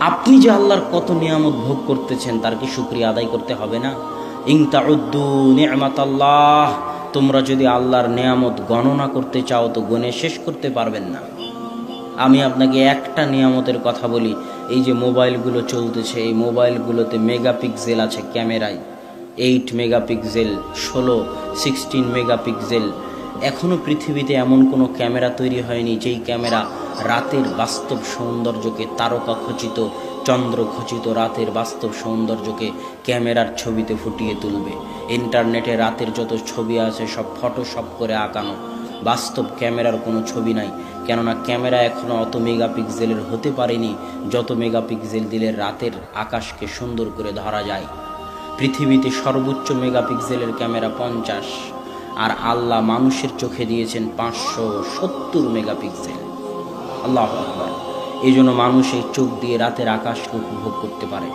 আপনি যে আল্লাহর কত নিয়ামত ভোগ করতেছেন, তার কি শুক্রিয়া আদায় করতে হবে না? ইংতাউদ্দু নিয়ামাত আল্লাহ তোমরা যদি আল্লাহর নিয়ামত গণনা করতে চাও, তো গণে শেষ করতে পারবেন না। আমি আপনাকে একটা নিয়ামতের কথা বলি, এই যে মোবাইলগুলো চলতেছে, এই মোবাইলগুলোতে মেগাপিক্সেল আছে ক্যামেরায়। এইট মেগাপিক্সেল, ষোলো, সিক্সটিন মেগাপিক্সেল। এখনও পৃথিবীতে এমন কোনো ক্যামেরা তৈরি হয়নি, যেই ক্যামেরা রাতের বাস্তব সৌন্দর্যকে তারকা খচিত চন্দ্র খচিত রাতের বাস্তব সৌন্দর্যকে ক্যামেরার ছবিতে ফুটিয়ে তুলবে। ইন্টারনেটে রাতের যত ছবি আছে, সব ফটোশপ করে আঁকানো। বাস্তব ক্যামেরার কোনো ছবি নাই, কেননা ক্যামেরা এখনও অত মেগাপিক্সেলের হতে পারেনি, যত মেগাপিক্সেল দিলে রাতের আকাশকে সুন্দর করে ধরা যায়। পৃথিবীতে সর্বোচ্চ মেগাপিক্সেলের ক্যামেরা পঞ্চাশ, আর আল্লাহ মানুষের চোখে দিয়েছেন পাঁচশো সত্তর মেগাপিক্সেল। আল্লাহ এই জন্য মানুষ এই চোখ দিয়ে রাতের আকাশকে উপভোগ করতে পারে।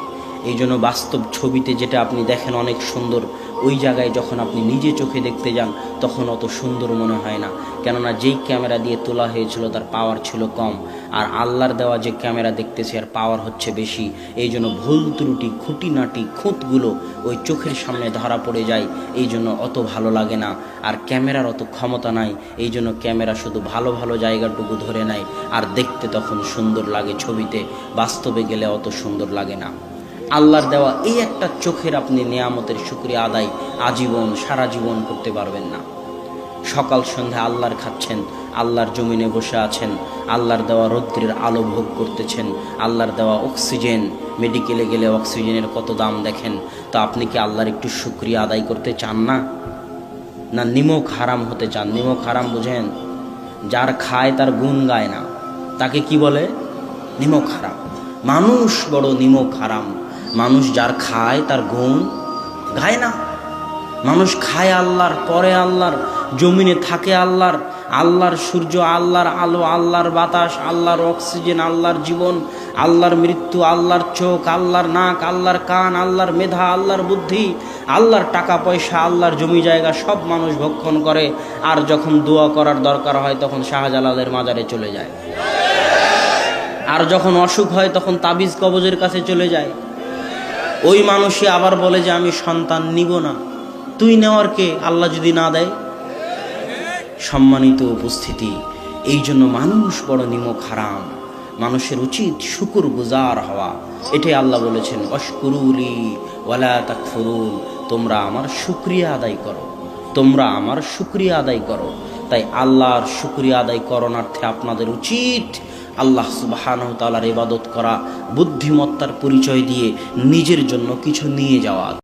এই জন্য বাস্তব ছবিতে যেটা আপনি দেখেন অনেক সুন্দর, ওই জায়গায় যখন আপনি নিজে চোখে দেখতে যান, তখন অত সুন্দর মনে হয় না। কেননা যেই ক্যামেরা দিয়ে তোলা হয়েছিল, তার পাওয়ার ছিল কম। আর আল্লাহর দেওয়া যে ক্যামেরা দেখতেছে, আর পাওয়ার হচ্ছে বেশি। এই জন্য ভুল ত্রুটি, খুঁটিনাটি, খুঁতগুলো ওই চোখের সামনে ধরা পড়ে যায়। এই জন্য অত ভালো লাগে না। আর ক্যামেরার অত ক্ষমতা নাই। এই জন্য ক্যামেরা শুধু ভালো ভালো জায়গাটুকু ধরে নেয়। আর দেখতে তখন সুন্দর লাগে ছবিতে। বাস্তবে গেলে অত সুন্দর লাগে না। আল্লাহর দেওয়া এই একটা চোখের আপনি নিয়ামতের শুক্রিয়া আদায় আজীবন, সারা জীবন করতে পারবেন না। সকাল সন্ধ্যা আল্লাহর খাচ্ছেন। আল্লাহর জমিনে বসে আছেন, আল্লাহর দেওয়া রৌদ্রের আলো ভোগ করতেছেন, আল্লাহর দেওয়া অক্সিজেন, মেডিকেলে গেলে অক্সিজেনের কত দাম দেখেন, তো আপনি কি আল্লাহর একটু শুক্রিয়া আদায় করতে চান না? না নিমক হারাম হতে চান? নিমক হারাম বুঝেন? যার খায় তার গুণ গায় না। তাকে কি বলে? নিমক হারাম। মানুষ বড় নিমক হারাম। মানুষ যার খায় তার গুণ গায় না। মানুষ খায় আল্লাহর, পরে আল্লাহর, জমিনে থাকে আল্লাহর আল্লাহর সূর্য, আল্লাহর আলো, আল্লাহর বাতাস, আল্লাহর অক্সিজেন, আল্লাহর জীবন, আল্লাহর মৃত্যু, আল্লাহর চোখ, আল্লাহর নাক, আল্লাহর কান, আল্লাহর মেধা, আল্লাহর বুদ্ধি, আল্লাহর টাকা পয়সা, আল্লাহর জমি জায়গা সব মানুষ ভক্ষণ করে। আর যখন দোয়া করার দরকার হয়, তখন শাহজালালের মাজারে চলে যায়। আর যখন অসুখ হয়, তখন তাবিজ কবজের কাছে চলে যায়। ওই মানুষই আবার বলে যে, আমি সন্তান নিব না। তুই নেওয়ার কে? আল্লাহ যদি না দেয় সম্মানিত উপস্থিতি। এই জন্য মানুষ বড় নিমক হারাম। মানুষের উচিত শুকুর গুজার হওয়া। এটাই আল্লাহ বলেছেন অশকুরুলি ওয়ালা তোমরা আমার শুক্রিয়া আদায় করো। তোমরা আমার শুক্রিয়া আদায় করো। তাই আল্লাহর শুক্রিয়া আদায় করণার্থে আপনাদের উচিত আল্লাহ সুবাহানহ তালার ইবাদত করা, বুদ্ধিমত্তার পরিচয় দিয়ে নিজের জন্য কিছু নিয়ে যাওয়া।